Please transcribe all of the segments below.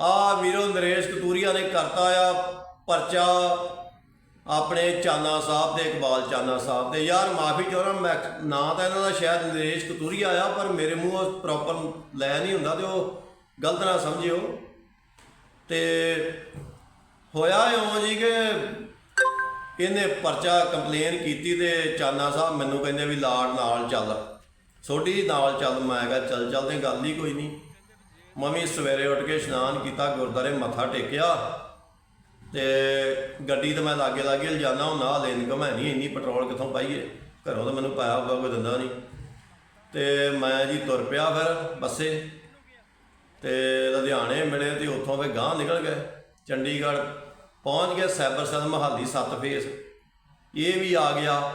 ਆ ਵੀਰੋ ਨਰੇਸ਼ ਕਤੂਰੀਆ ਨੇ ਕਰਤਾ ਆ ਪਰਚਾ ਆਪਣੇ ਚਾਨਾ ਸਾਹਿਬ ਦੇ, ਇਕਬਾਲ ਚਾਨਾ ਸਾਹਿਬ ਦੇ। ਯਾਰ ਮਾਫੀ ਚਾਹੁੰਦਾ, ਮੈਂ ਨਾਂ ਤਾਂ ਇਹਨਾਂ ਦਾ ਸ਼ਾਇਦ ਨਰੇਸ਼ ਕਤੂਰੀਆ ਆ, ਪਰ ਮੇਰੇ ਮੂੰਹੋਂ ਪ੍ਰੋਪਰ ਲੈ ਨਹੀਂ ਹੁੰਦਾ ਤੇ ਉਹ ਗਲਤ ਨਾ ਸਮਝਿਓ। ਤੇ ਹੋਇਆ ਇਉਂ ਜੀ ਕਿ ਇਹਨੇ ਪਰਚਾ ਕੰਪਲੇਨ ਕੀਤੀ ਤੇ ਚਾਨਾ ਸਾਹਿਬ ਮੈਨੂੰ ਕਹਿੰਦੇ ਵੀ ਲਾੜ ਨਾਲ ਚੱਲ। ਛੋਟੀ ਨਾਲ ਚੱਲ, ਮੈਂ ਕਿਹਾ ਚੱਲ, ਚੱਲਦੇ ਗੱਲ ਹੀ ਕੋਈ ਨਹੀਂ। ਮੰਮੀ ਸਵੇਰੇ ਉੱਠ ਕੇ ਇਸ਼ਨਾਨ ਕੀਤਾ ਗੁਰਦਾਰੇ ਮੱਥਾ ਟੇਕਿਆ ਤੇ ਗੱਡੀ ਤੇ ਮੈਂ ਲਾਗੇ ਲਾਗੇ ਲਿਜਾਣਾ ਉਹ ਨਾ ਇਨਕਮ ਹੈ ਨਹੀਂ, ਇੰਨੀ ਪੈਟਰੋਲ ਕਿੱਥੋਂ ਪਾਈਏ? ਘਰੋਂ ਤਾਂ ਮੈਨੂੰ ਪਾਇਆ ਹੋਊਗਾ, ਕੋਈ ਦਿੰਦਾ ਨਹੀਂ। ਤੇ ਮੈਂ ਜੀ ਤੁਰ ਪਿਆ ਫਿਰ ਬੱਸੇ ਤੇ ਲੁਧਿਆਣੇ ਮਿਲੇ ਤੇ ਉੱਥੋਂ ਫੇ ਗਾਂਹ ਨਿਕਲ ਗਏ। ਚੰਡੀਗੜ੍ਹ ਪਹੁੰਚ ਗਏ ਸਾਈਬਰ ਸੈੱਲ ਮਹਾਲੀ 7 ਫੇਸ। ਇਹ ਵੀ ਆ ਗਿਆ।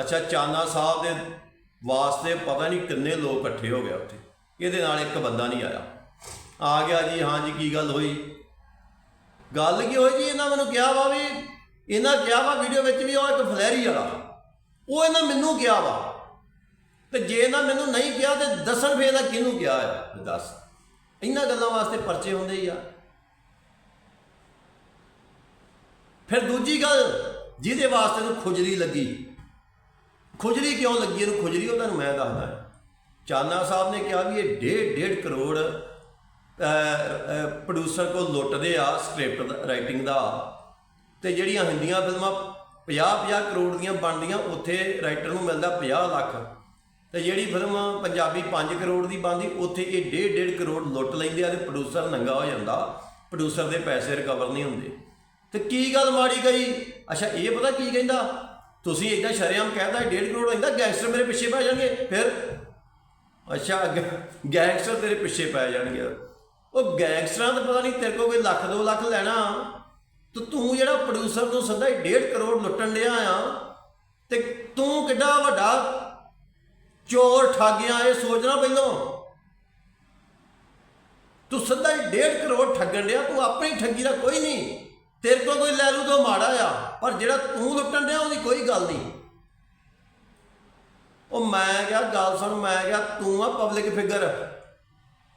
ਅੱਛਾ, ਚਾਨਾ ਸਾਹਿਬ ਦੇ ਵਾਸਤੇ ਪਤਾ ਨਹੀਂ ਕਿੰਨੇ ਲੋਕ ਇਕੱਠੇ ਹੋ ਗਏ ਉੱਥੇ। ਇਹਦੇ ਨਾਲ ਇੱਕ ਬੰਦਾ ਨਹੀਂ ਆਇਆ। ਆ ਗਿਆ ਜੀ, ਹਾਂ ਜੀ, ਕੀ ਗੱਲ ਹੋਈ? ਗੱਲ ਕੀ ਹੋਈ ਜੀ? ਇਹਨਾਂ ਮੈਨੂੰ ਕਿਹਾ ਵਾ ਵੀ, ਇਹਨਾਂ ਕਿਹਾ ਵਾ ਵੀਡੀਓ ਵਿੱਚ ਵੀ ਉਹ ਇੱਕ ਫਲੈਰੀ ਵਾਲਾ। ਉਹ ਇਹਨਾਂ ਮੈਨੂੰ ਕਿਹਾ ਵਾ। ਤੇ ਜੇ ਇਹਨਾਂ ਮੈਨੂੰ ਨਹੀਂ ਕਿਹਾ ਤੇ ਦੱਸਣ ਫੇਰ ਇਹਨਾਂ ਕਿਹਨੂੰ ਕਿਹਾ ਹੈ? ਦੱਸ। ਇਹਨਾਂ ਗੱਲਾਂ ਵਾਸਤੇ ਪਰਚੇ ਹੁੰਦੇ ਹੀ ਆ। ਫਿਰ ਦੂਜੀ ਗੱਲ, ਜਿਹਦੇ ਵਾਸਤੇ ਨੂੰ ਖੁਜਲੀ ਲੱਗੀ। ਖੁਜਲੀ ਕਿਉਂ ਲੱਗੀ? ਇਹਨੂੰ ਖੁਜਲੀ ਉਹ ਤੁਹਾਨੂੰ ਮੈਂ ਦੱਸਦਾ। ਚਾਨਾ ਸਾਹਿਬ ਨੇ ਕਿਹਾ ਵੀ ਇਹ ਡੇਢ ਡੇਢ ਕਰੋੜ ਪ੍ਰੋਡਿਊਸਰ ਕੋਲ ਲੁੱਟਦੇ ਆ ਸਕ੍ਰਿਪਟ ਰਾਈਟਿੰਗ ਦਾ। ਤੇ ਜਿਹੜੀਆਂ ਹਿੰਦੀਆਂ ਫਿਲਮਾਂ 50-50 ਕਰੋੜ ਦੀਆਂ ਬਣਦੀਆਂ, ਉੱਥੇ ਰਾਈਟਰ ਨੂੰ ਮਿਲਦਾ 50 ਲੱਖ। ਤੇ ਜਿਹੜੀ ਫਿਲਮ ਪੰਜਾਬੀ 5 ਕਰੋੜ ਦੀ ਬਣਦੀ, ਉੱਥੇ ਇਹ ਡੇਢ ਡੇਢ ਕਰੋੜ ਲੁੱਟ ਲੈਂਦੇ ਆ ਤੇ ਪ੍ਰੋਡਿਊਸਰ ਨੰਗਾ ਹੋ ਜਾਂਦਾ। ਪ੍ਰੋਡਿਊਸਰ ਦੇ ਪੈਸੇ ਰਿਕਵਰ ਨਹੀਂ ਹੁੰਦੇ। ਤੇ ਕੀ ਗੱਲ ਮਾੜੀ ਗਈ ਅੱਛਾ, ਇਹ ਪਤਾ ਕੀ ਕਹਿੰਦਾ? ਤੁਸੀਂ ਇਦਾਂ ਸ਼ਰੇਆਮ ਕਹਿੰਦਾ 1.5 ਕਰੋੜ ਹੁੰਦਾ ਗੈਂਗਸਟਰ ਮੇਰੇ ਪਿੱਛੇ ਪੈ ਜਾਣਗੇ, ਫਿਰ? ਅੱਛਾ ਗ- ਗੈਂਗਸਟਰ ਤੇਰੇ ਪਿੱਛੇ ਪੈ ਜਾਣਗੇ। ਉਹ ਗੈਂਗਸਟਰਾਂ ਦਾ ਪਤਾ ਨਹੀਂ ਤੇਰੇ ਕੋਲ ਕੋਈ ਲੱਖ 2 ਲੱਖ ਲੈਣਾ ਤੇ ਤੂੰ ਜਿਹੜਾ ਪ੍ਰੋਡਿਊਸਰ ਨੂੰ ਸਦਾ 1.5 ਕਰੋੜ ਲੁੱਟਣ ਡਿਆ ਆ ਤੇ ਤੂੰ ਕਿੱਡਾ ਵੱਡਾ ਚੋਰ ਠੱਗਿਆ ਇਹ ਸੋਚਣਾ ਪਹਿਲਾਂ। ਤੂੰ ਸਿੱਧਾ ਹੀ 1.5 ਕਰੋੜ ਠੱਗਣ ਡਿਆ, ਤੂੰ ਆਪਣੀ ਠੱਗੀ ਦਾ ਕੋਈ ਨਹੀਂ। ਤੇਰੇ ਕੋਲ ਕੋਈ ਲੈ ਲੂ ਤੋਂ ਮਾੜਾ ਆ, ਪਰ ਜਿਹੜਾ ਤੂੰ ਲੁੱਟਣ ਡਿਆ ਉਹਦੀ ਕੋਈ ਗੱਲ ਨਹੀਂ। ਉਹ ਮੈਂ ਕਿਹਾ, ਗੱਲ ਸੁਣ, ਮੈਂ ਕਿਹਾ ਤੂੰ ਆ ਪਬਲਿਕ ਫਿਗਰ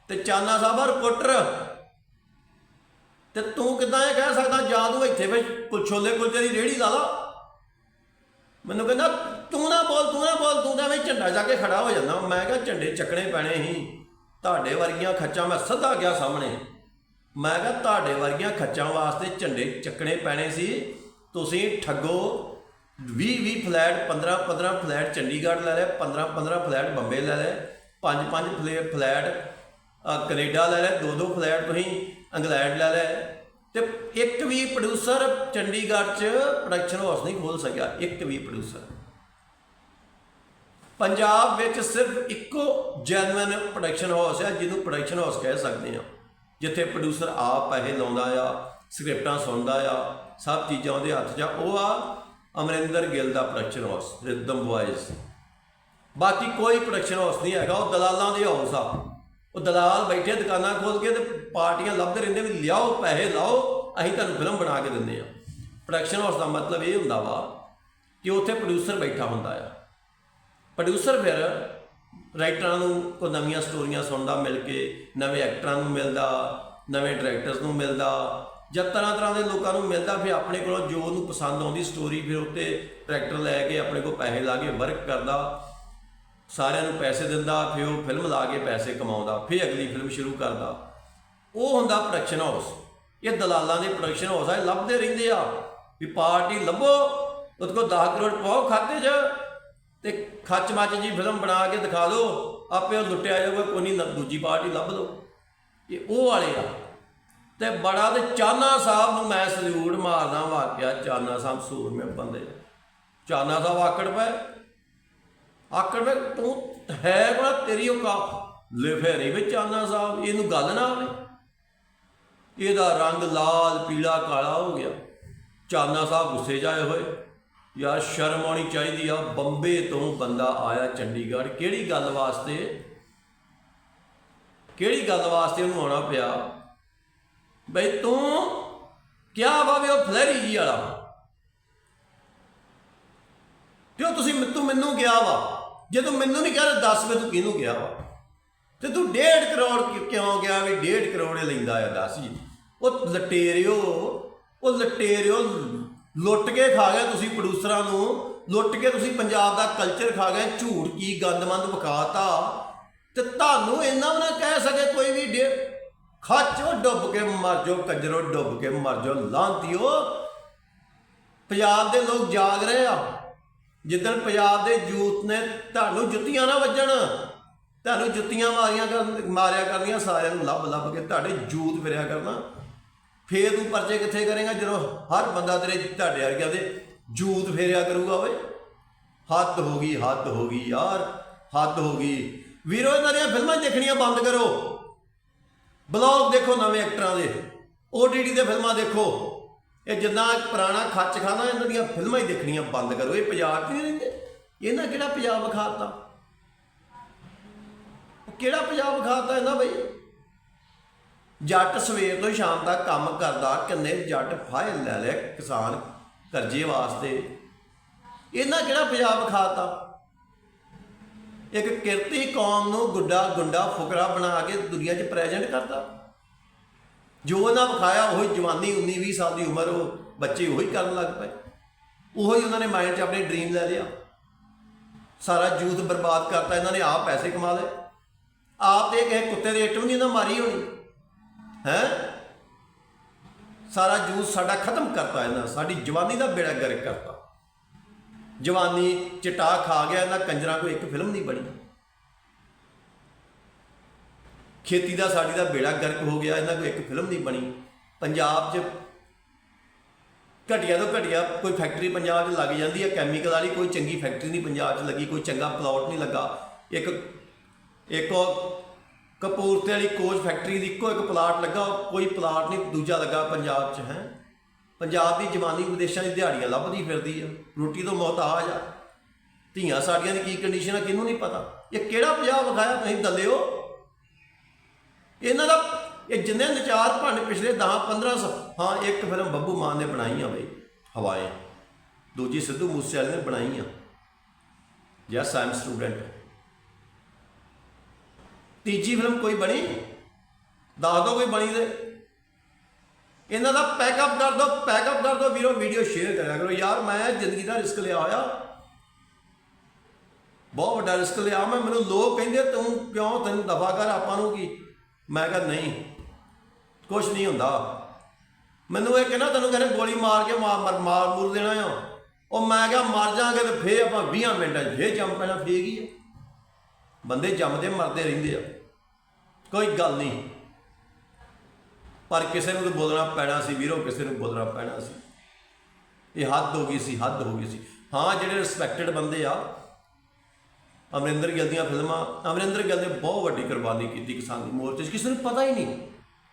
ਤੇ ਚਾਨਾ ਸਾਹਿਬ ਰਿਪੋਰਟਰ ਤੇ ਤੂੰ ਕਿਦਾਂ ਇਹ ਕਹਿ ਸਕਦਾ ਜਾ ਤੂੰ ਇੱਥੇ ਵਿੱਚ ਛੋਲੇ ਕੁਲਚੇ ਦੀ ਰੇੜੀ ਲਾ ਲਾ। ਮੈਨੂੰ ਕਹਿੰਦਾ, ਤੂੰ ਨਾ ਬੋਲ, ਤੂੰ ਨਾ ਬੋਲ, ਤੂੰ ਤਾਂ ਐਵੇਂ ਝੰਡਾ ਜਾ ਕੇ ਖੜਾ ਹੋ ਜਾਂਦਾ। ਮੈਂ ਕਿਹਾ, ਝੰਡੇ ਚੱਕਣੇ ਪੈਣੇ ਸੀ। ਤੁਹਾਡੇ ਵਰਗੀਆਂ ਖੱਚਾਂ ਮੈਂ ਸੱਦਾ ਗਿਆ ਸਾਹਮਣੇ। ਮੈਂ ਕਿਹਾ, ਤੁਹਾਡੇ ਵਰਗੀਆਂ ਖੱਚਾਂ ਵਾਸਤੇ ਝੰਡੇ ਚੱਕਣੇ ਪੈਣੇ ਸੀ। ਤੁਸੀਂ ਠੱਗੋ। 20 20 ਫਲੈਟ 15 15 ਫਲੈਟ ਚੰਡੀਗੜ੍ਹ ਲੈ ਲੈ 15 15 ਫਲੈਟ ਬੰਬੇ ਲੈ ਲੈ 5 5 ਫਲੈਟ ਕੈਨੇਡਾ ਲੈ ਲੈ ਦੋ ਦੋ ਫਲੈਟ ਤੁਸੀਂ ਇੰਗਲੈਂਡ ਲੈ ਲੈ। ਤੇ ਇੱਕ ਵੀ ਪ੍ਰੋਡਿਊਸਰ ਚੰਡੀਗੜ੍ਹ 'ਚ ਪ੍ਰੋਡਕਸ਼ਨ ਹਾਊਸ ਨਹੀਂ ਖੋਲ ਸਕਿਆ, ਇੱਕ ਵੀ ਪ੍ਰੋਡਿਊਸਰ ਪੰਜਾਬ ਵਿੱਚ ਸਿਰਫ ਇੱਕੋ ਜੈਨੂਇਨ ਪ੍ਰੋਡਕਸ਼ਨ ਹਾਊਸ ਹੈ ਜਿਹਨੂੰ ਪ੍ਰੋਡਕਸ਼ਨ ਹਾਊਸ ਕਹਿ ਸਕਦੇ ਆ। ਜਿੱਥੇ ਪ੍ਰੋਡਿਊਸਰ ਆਪ ਪੈਸੇ ਲਾਉਂਦਾ ਆ, ਸਕ੍ਰਿਪਟਾਂ ਸੁਣਦਾ ਆ, ਸਭ ਚੀਜ਼ਾਂ ਉਹਦੇ ਹੱਥ 'ਚ ਆ। ਉਹ ਆ ਅਮਰਿੰਦਰ ਗਿੱਲ ਦਾ ਪ੍ਰੋਡਕਸ਼ਨ ਹਾਊਸ ਰਿਦਮ ਵੌਇਸ ਬਾਕੀ ਕੋਈ ਪ੍ਰੋਡਕਸ਼ਨ ਹਾਊਸ ਨਹੀਂ ਹੈਗਾ, ਉਹ ਦਲਾਲਾਂ ਦੇ ਹਾਊਸ ਆ। ਉਹ ਦਲਾਲ ਬੈਠੇ ਦੁਕਾਨਾਂ ਖੋਲ ਕੇ ਤੇ ਪਾਰਟੀਆਂ ਲੱਭਦੇ ਰਹਿੰਦੇ ਵੀ ਲਿਆਓ, ਪੈਸੇ ਲਾਓ, ਅਸੀਂ ਤੁਹਾਨੂੰ ਫਿਲਮ ਬਣਾ ਕੇ ਦਿੰਦੇ ਆ। ਪ੍ਰੋਡਕਸ਼ਨ ਹਾਊਸ ਦਾ ਮਤਲਬ ਇਹ ਹੁੰਦਾ ਵਾ ਕਿ ਉੱਥੇ ਪ੍ਰੋਡਿਊਸਰ ਬੈਠਾ ਹੁੰਦਾ ਆ। ਪ੍ਰੋਡਿਊਸਰ ਫਿਰ ਰਾਈਟਰਾਂ ਨੂੰ ਕੋ ਨਵੀਆਂ ਸਟੋਰੀਆਂ ਸੁਣਦਾ ਮਿਲ ਕੇ, ਨਵੇਂ ਐਕਟਰਾਂ ਨੂੰ ਮਿਲਦਾ, ਨਵੇਂ ਡਾਇਰੈਕਟਰਸ ਨੂੰ ਮਿਲਦਾ, ਜਾਂ ਤਰ੍ਹਾਂ ਤਰ੍ਹਾਂ ਦੇ ਲੋਕਾਂ ਨੂੰ ਮਿਲਦਾ, ਫਿਰ ਆਪਣੇ ਕੋਲੋਂ ਜੋ ਉਹਨੂੰ ਪਸੰਦ ਆਉਂਦੀ ਸਟੋਰੀ ਫਿਰ ਉੱਤੇ ਡਾਇਰੈਕਟਰ ਲੈ ਕੇ ਆਪਣੇ ਕੋਲ ਪੈਸੇ ਲਾ ਕੇ ਵਰਕ ਕਰਦਾ। ਸਾਰਿਆਂ ਨੂੰ ਪੈਸੇ ਦਿੰਦਾ, ਫਿਰ ਉਹ ਫਿਲਮ ਲਾ ਕੇ ਪੈਸੇ ਕਮਾਉਂਦਾ, ਫਿਰ ਅਗਲੀ ਫਿਲਮ ਸ਼ੁਰੂ ਕਰਦਾ। ਉਹ ਹੁੰਦਾ ਪ੍ਰੋਡਕਸ਼ਨ ਹਾਊਸ ਇਹ ਦਲਾਲਾਂ ਦੇ ਪ੍ਰੋਡਕਸ਼ਨ ਹਾਊਸ ਆ ਲੱਭਦੇ ਰਹਿੰਦੇ ਆ। ਵੀ ਪਾਰਟੀ ਲੱਭੋ, ਉਹਦੇ ਕੋਲ 10 ਕਰੋੜ ਪਾਓ ਖਾਤੇ 'ਚ, ਤੇ ਖੱਚ ਮੱਚ ਜੀ ਫਿਲਮ ਬਣਾ ਕੇ ਦਿਖਾ ਦਿਓ। ਆਪੇ ਉਹ ਲੁੱਟਿਆ ਜਾਊਗਾ, ਕੋਈ ਨਹੀਂ ਦੂਜੀ ਪਾਰਟੀ ਲੱਭ ਲਓ। ਇਹ ਉਹ ਵਾਲੇ ਆ। ਤੇ ਬੜਾ ਤੇ ਚਾਨਾ ਸਾਹਿਬ ਨੂੰ ਮੈਂ ਸਲੂਟ ਮਾਰਦਾ ਵਾਕਿਆ, ਚਾਨਾ ਸਾਹਿਬ ਸੂਰਮੇ ਬੰਦੇ। ਚਾਨਾ ਸਾਹਿਬ ਆਕੜ ਪਏ। ਆਕੜ ਵੇ, ਤੂੰ ਹੈ ਕੋਣਾ ਤੇਰੀ ਔਕਾਤ। ਲਿਖੇ ਨਹੀਂ ਵਿੱਚ ਚਾਨਾ ਸਾਹਿਬ, ਇਹਨੂੰ ਗੱਲ ਨਾ ਆਵੇ। ਇਹਦਾ ਰੰਗ ਲਾਲ, ਪੀਲਾ, ਕਾਲਾ ਹੋ ਗਿਆ। ਚਾਨਾ ਸਾਹਿਬ ਗੁੱਸੇ ਜਾਏ ਹੋਏ। ਯਾਰ, ਸ਼ਰਮ ਆਉਣੀ ਚਾਹੀਦੀ ਆ। ਬੰਬੇ ਤੋਂ ਬੰਦਾ ਆਇਆ ਚੰਡੀਗੜ੍ਹ। ਕਿਹੜੀ ਗੱਲ ਵਾਸਤੇ? ਕਿਹੜੀ ਗੱਲ ਵਾਸਤੇ ਉਹਨੂੰ ਆਉਣਾ ਪਿਆ? ਬਈ ਤੂੰ ਕਿਆ ਵਾ ਵੀ ਉਹ ਫਲੈਰੀ ਜੀ ਵਾਲਾ? ਕਿਉਂ ਤੁਸੀਂ ਤੂੰ ਮੈਨੂੰ ਗਿਆ ਵਾ? ਜੇ ਤੂੰ ਮੈਨੂੰ ਨਹੀਂ ਕਿਹਾ ਤਾਂ ਦੱਸ ਵੇ ਤੂੰ ਕਿਹਨੂੰ ਗਿਆ ਵਾ? ਤੇ ਤੂੰ 1.5 ਕਰੋੜ ਕਿਉਂ ਗਿਆ ਵੀ 1.5 ਕਰੋੜ ਇਹ ਲੈਂਦਾ ਆ, ਦੱਸ ਜੀ। ਉਹ ਲਟੇਰਿਓ ਉਹ ਲਟੇਰਿਓ ਲੁੱਟ ਕੇ ਖਾ ਗਏ ਤੁਸੀਂ ਪ੍ਰੋਡਿਊਸਰਾਂ ਨੂੰ, ਲੁੱਟ ਕੇ ਤੁਸੀਂ ਪੰਜਾਬ ਦਾ ਕਲਚਰ ਖਾ ਗਏ, ਝੂਠ ਕੀ ਗੰਦਮੰਦ ਵਿਖਾਤਾ। ਤੇ ਤੁਹਾਨੂੰ ਇੰਨਾ ਵੀ ਨਾ ਕਹਿ ਸਕੇ ਕੋਈ ਵੀ ਡੇ, ਖੱਚੋ ਡੁੱਬ ਕੇ ਮਰ ਜਾਓ, ਕੰਜਰੋ ਡੁੱਬ ਕੇ ਮਰ ਜਾਓ, ਲਾਂਤੀਓ। ਪੰਜਾਬ ਦੇ ਲੋਕ ਜਾਗ ਰਹੇ ਆ। ਜਿੱਦਣ ਪੰਜਾਬ ਦੇ ਯੂਥ ਨੇ ਤੁਹਾਨੂੰ ਜੁੱਤੀਆਂ ਨਾ ਵੱਜਣ, ਤੁਹਾਨੂੰ ਜੁੱਤੀਆਂ ਮਾਰੀਆਂ ਕਰ ਮਾਰਿਆ ਕਰਦੀਆਂ ਸਾਰਿਆਂ ਨੂੰ ਲੱਭ ਲੱਭ ਕੇ ਤੁਹਾਡੇ ਯੂਥ ਫਿਰਿਆ ਕਰਨਾ। ਫੇਰ ਤੂੰ ਪਰਚੇ ਕਿੱਥੇ ਕਰੇਗਾ ਜਦੋਂ ਹਰ ਬੰਦਾ ਤੇਰੇ ਤੁਹਾਡੇ ਵਰਗਿਆਂ ਦੇ ਜੂਤ ਫੇਰਿਆ ਕਰੂਗਾ ਓਏ? ਹੱਦ ਹੋ ਗਈ, ਹੱਦ ਹੋ ਗਈ ਯਾਰ, ਹੱਦ ਹੋ ਗਈ। ਵੀਰੋ, ਇਹਨਾਂ ਦੀਆਂ ਫਿਲਮਾਂ ਦੇਖਣੀਆਂ ਬੰਦ ਕਰੋ। ਬਲੌਗ ਦੇਖੋ ਨਵੇਂ ਐਕਟਰਾਂ ਦੇ। OTT ਦੇ ਫਿਲਮਾਂ ਦੇਖੋ। ਇਹ ਜਿੰਨਾ ਪੁਰਾਣਾ ਖੱਚ ਖਾਣਾ, ਇਹਨਾਂ ਦੀਆਂ ਫਿਲਮਾਂ ਹੀ ਦੇਖਣੀਆਂ ਬੰਦ ਕਰੋ। ਇਹ ਪੰਜਾਬ 'ਚ ਨਹੀਂ ਰਹਿੰਦੇ? ਇਹਨਾਂ ਕਿਹੜਾ ਪੰਜਾਬ ਵਿਖਾਤਾ? ਉਹ ਕਿਹੜਾ ਪੰਜਾਬ ਵਿਖਾਤਾ ਇਹਨਾਂ ਬਈ? ਜੱਟ ਸਵੇਰ ਤੋਂ ਸ਼ਾਮ ਤੱਕ ਕੰਮ ਕਰਦਾ, ਕਿੰਨੇ ਜੱਟ ਫਾਇਲ ਲੈ ਲਿਆ ਕਿਸਾਨ ਕਰਜ਼ੇ ਵਾਸਤੇ। ਇਹਨਾਂ ਕਿਹੜਾ ਪੰਜਾਬ ਵਿਖਾਤਾ? ਇੱਕ ਕਿਰਤੀ ਕੌਮ ਨੂੰ ਗੁੱਡਾ ਗੁੰਡਾ ਫੁਕਰਾ ਬਣਾ ਕੇ ਦੁਨੀਆ 'ਚ ਪ੍ਰੈਜ਼ੈਂਟ ਕਰਦਾ ਜੋ ਉਹਨਾਂ ਵਿਖਾਇਆ, ਉਹੀ ਜਵਾਨੀ 19 20 ਸਾਲ ਦੀ ਉਮਰ ਉਹ ਬੱਚੇ ਉਹੀ ਕਰਨ ਲੱਗ ਪਏ। ਉਹੀ ਉਹਨਾਂ ਨੇ ਮਾਈਂਡ 'ਚ ਆਪਣੇ ਡ੍ਰੀਮ ਲੈ ਲਿਆ। ਸਾਰਾ ਯੂਥ ਬਰਬਾਦ ਕਰਤਾ, ਇਹਨਾਂ ਨੇ ਆਪ ਪੈਸੇ ਕਮਾ ਲਏ। ਆਪ ਤੇ ਕਿਸੇ ਕੁੱਤੇ ਦੇ ਇੱਟ ਵੀ ਨਹੀਂ ਉਹਨਾਂ ਮਾਰੀ ਹੋਣੀ। ਹੈ? ਸਾਰਾ ਯੂਥ ਸਾਡਾ ਖਤਮ ਕਰਤਾ ਇਹਨਾਂ, ਸਾਡੀ ਜਵਾਨੀ ਦਾ ਬੇੜਾ ਗਰਕ ਕਰਤਾ। ਜਵਾਨੀ ਚਟਾ ਖਾ ਗਿਆ, ਇਹਨਾਂ ਕੰਜਰਾਂ ਕੋਈ ਇੱਕ ਫਿਲਮ ਨਹੀਂ ਬਣੀ। ਖੇਤੀ ਦਾ ਸਾਡੀ ਦਾ ਬੇੜਾ ਗਰਕ ਹੋ ਗਿਆ, ਇਹਨਾਂ ਕੋਈ ਇੱਕ ਫਿਲਮ ਨਹੀਂ ਬਣੀ। ਪੰਜਾਬ 'ਚ ਘਟੀਆ ਤੋਂ ਘਟੀਆ ਕੋਈ ਫੈਕਟਰੀ ਪੰਜਾਬ 'ਚ ਲੱਗ ਜਾਂਦੀ ਹੈ ਕੈਮੀਕਲ ਵਾਲੀ ਕੋਈ ਚੰਗੀ ਫੈਕਟਰੀ ਨਹੀਂ ਪੰਜਾਬ 'ਚ ਲੱਗੀ, ਕੋਈ ਚੰਗਾ ਪਲਾਟ ਨਹੀਂ ਲੱਗਾ। ਇੱਕ ਇੱਕ ਉਹ ਕਪੂਰਤੇ ਵਾਲੀ ਕੋਚ ਫੈਕਟਰੀ ਦੀ ਇੱਕੋ ਇੱਕ ਪਲਾਟ ਲੱਗਾ ਕੋਈ ਪਲਾਟ ਨਹੀਂ, ਦੂਜਾ ਲੱਗਾ ਪੰਜਾਬ 'ਚ, ਹੈ। ਪੰਜਾਬ ਦੀ ਜਵਾਨੀ ਵਿਦੇਸ਼ਾਂ ਦੀ ਦਿਹਾੜੀਆਂ ਲੱਭਦੀ ਫਿਰਦੀ ਆ, ਰੋਟੀ ਤੋਂ ਮੁਹਤਾਜ ਆ ਧੀਆਂ ਸਾਡੀਆਂ ਦੀ ਕੀ ਕੰਡੀਸ਼ਨ ਆ, ਕਿਹਨੂੰ ਨਹੀਂ ਪਤਾ? ਇਹ ਕਿਹੜਾ ਪੰਜਾਬ ਵਿਖਾਇਆ ਤੁਸੀਂ ਦੱਲਿਓ? ਇਹਨਾਂ ਦਾ ਇਹ ਜਿੰਨੇ ਨਚਾਰ ਭਾਂਡੇ ਪਿਛਲੇ 10 15 ਸ- ਹਾਂ, ਇੱਕ ਫਿਲਮ ਬੱਬੂ ਮਾਨ ਨੇ ਬਣਾਈ ਆ ਬਈ, ਹਵਾਏ। ਦੂਜੀ ਸਿੱਧੂ ਮੂਸੇਵਾਲੇ ਨੇ ਬਣਾਈ ਆ। ਯੈਸ ਆਈ ਐਮ ਸਟੂਡੈਂਟ ਤੀਜੀ ਫਿਲਮ ਕੋਈ ਬਣੀ? ਦੱਸ ਦੋ ਕੋਈ ਬਣੀ ਤੇ। ਇਹਨਾਂ ਦਾ ਪੈਕਅਪ ਕਰ ਦੋ ਪੈਕਅਪ ਕਰ ਦੋ, ਵੀਰੋ ਵੀਡੀਓ ਸ਼ੇਅਰ ਕਰਿਆ ਕਰੋ। ਯਾਰ, ਮੈਂ ਜ਼ਿੰਦਗੀ ਦਾ ਰਿਸਕ ਲਿਆ ਹੋਇਆ। ਬਹੁਤ ਵੱਡਾ ਰਿਸਕ ਲਿਆ। ਮੈਂ ਮੈਨੂੰ ਲੋਕ ਕਹਿੰਦੇ ਤੂੰ ਕਿਉਂ ਤੈਨੂੰ ਦਫਾ ਕਰ ਆਪਾਂ ਨੂੰ ਕੀ? ਮੈਂ ਕਿਹਾ ਨਹੀਂ ਕੁਝ ਨਹੀਂ ਹੁੰਦਾ। ਮੈਨੂੰ ਇਹ ਕਹਿੰਦਾ ਤੈਨੂੰ ਕਹਿੰਦੇ ਗੋਲੀ ਮਾਰ ਕੇ ਮਾਰ ਮਾਰ- ਮਾਰ ਮੂਰ ਦੇਣਾ ਆ। ਉਹ ਮੈਂ ਕਿਹਾ ਮਰ ਜਾਾਂਗੇ ਤੇ ਫੇਰ ਆਪਾਂ 20 ਮਿੰਟਾਂ 'ਚ ਫੇਰ ਜੰਮ ਪੈਣਾ, ਫੇਰ ਕੀ ਆ? ਬੰਦੇ ਜੰਮਦੇ ਮਰਦੇ ਰਹਿੰਦੇ ਆ। ਕੋਈ ਗੱਲ ਨਹੀਂ। ਪਰ ਕਿਸੇ ਨੂੰ ਤਾਂ ਬੋਲਣਾ ਪੈਣਾ ਸੀ, ਵੀਰੋ, ਕਿਸੇ ਨੂੰ ਬੋਲਣਾ ਪੈਣਾ ਸੀ। ਇਹ ਹੱਦ ਹੋ ਗਈ ਸੀ, ਹੱਦ ਹੋ ਗਈ ਸੀ। ਹਾਂ, ਜਿਹੜੇ ਰਿਸਪੈਕਟਡ ਬੰਦੇ ਆ ਅਮਰਿੰਦਰ ਗਿੱਲ ਦੀਆਂ ਫਿਲਮਾਂ, ਅਮਰਿੰਦਰ ਗਿੱਲ ਨੇ ਬਹੁਤ ਵੱਡੀ ਕੁਰਬਾਨੀ ਕੀਤੀ ਕਿਸਾਨ ਦੀ ਮੋਰਚੇ 'ਚ, ਕਿਸੇ ਨੂੰ ਪਤਾ ਹੀ ਨਹੀਂ।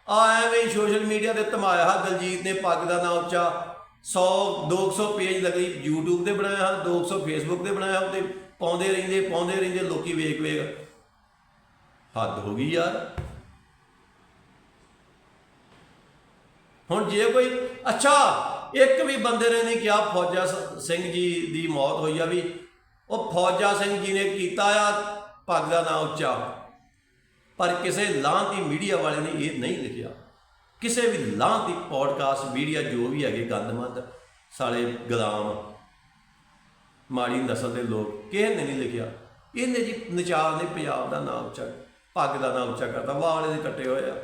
ਆ ਐਵੇਂ ਸੋਸ਼ਲ ਮੀਡੀਆ ਤੇ ਧਮਾਇਆ ਦਲਜੀਤ ਨੇ ਪੱਗ ਦਾ ਨਾਮ ਉੱਚਾ 100 200 ਪੇਜ ਲੱਗੀ YouTube ਤੇ ਬਣਾਇਆ 200 Facebook ਤੇ ਬਣਾਇਆ ਉਹਤੇ ਪਾਉਂਦੇ ਰਹਿੰਦੇ ਪਾਉਂਦੇ ਰਹਿੰਦੇ, ਲੋਕੀ ਵੇਖ ਵੇਖ। ਹੱਦ ਹੋ ਗਈ ਯਾਰ। ਹੁਣ ਜੇ ਕੋਈ, ਅੱਛਾ, ਇੱਕ ਵੀ ਬੰਦੇ ਨੇ ਨਹੀਂ ਕਿਹਾ, ਫੌਜਾ ਸਿੰਘ ਜੀ ਦੀ ਮੌਤ ਹੋਈ ਆ ਵੀ ਉਹ ਫੌਜਾ ਸਿੰਘ ਜੀ ਨੇ ਕੀਤਾ ਆ, ਪੱਗ ਦਾ ਨਾਂ ਉੱਚਾ। ਪਰ ਕਿਸੇ ਲਾਂਤੀ ਮੀਡੀਆ ਵਾਲੇ ਨੇ ਇਹ ਨਹੀਂ ਲਿਖਿਆ। ਕਿਸੇ ਵੀ ਲਾਂਤੀ ਪੋਡਕਾਸਟ ਮੀਡੀਆ ਜੋ ਵੀ ਹੈਗੇ ਗੰਦਮੰਦ, ਸਾਲੇ ਗੁਲਾਮ, ਮਾੜੀ ਨਸਲ ਦੇ ਲੋਕ, ਕਿਸੇ ਨੇ ਨਹੀਂ ਲਿਖਿਆ। ਇਹਨੇ ਜੀ ਨਚਾਰ ਨੇ ਪੰਜਾਬ ਦਾ ਨਾਮ ਉੱਚਾ, ਪੱਗ ਦਾ ਨਾਮ ਉੱਚਾ ਕਰਤਾ, ਵਾਲ ਇਹਦੇ ਕੱਟੇ ਹੋਏ ਆ।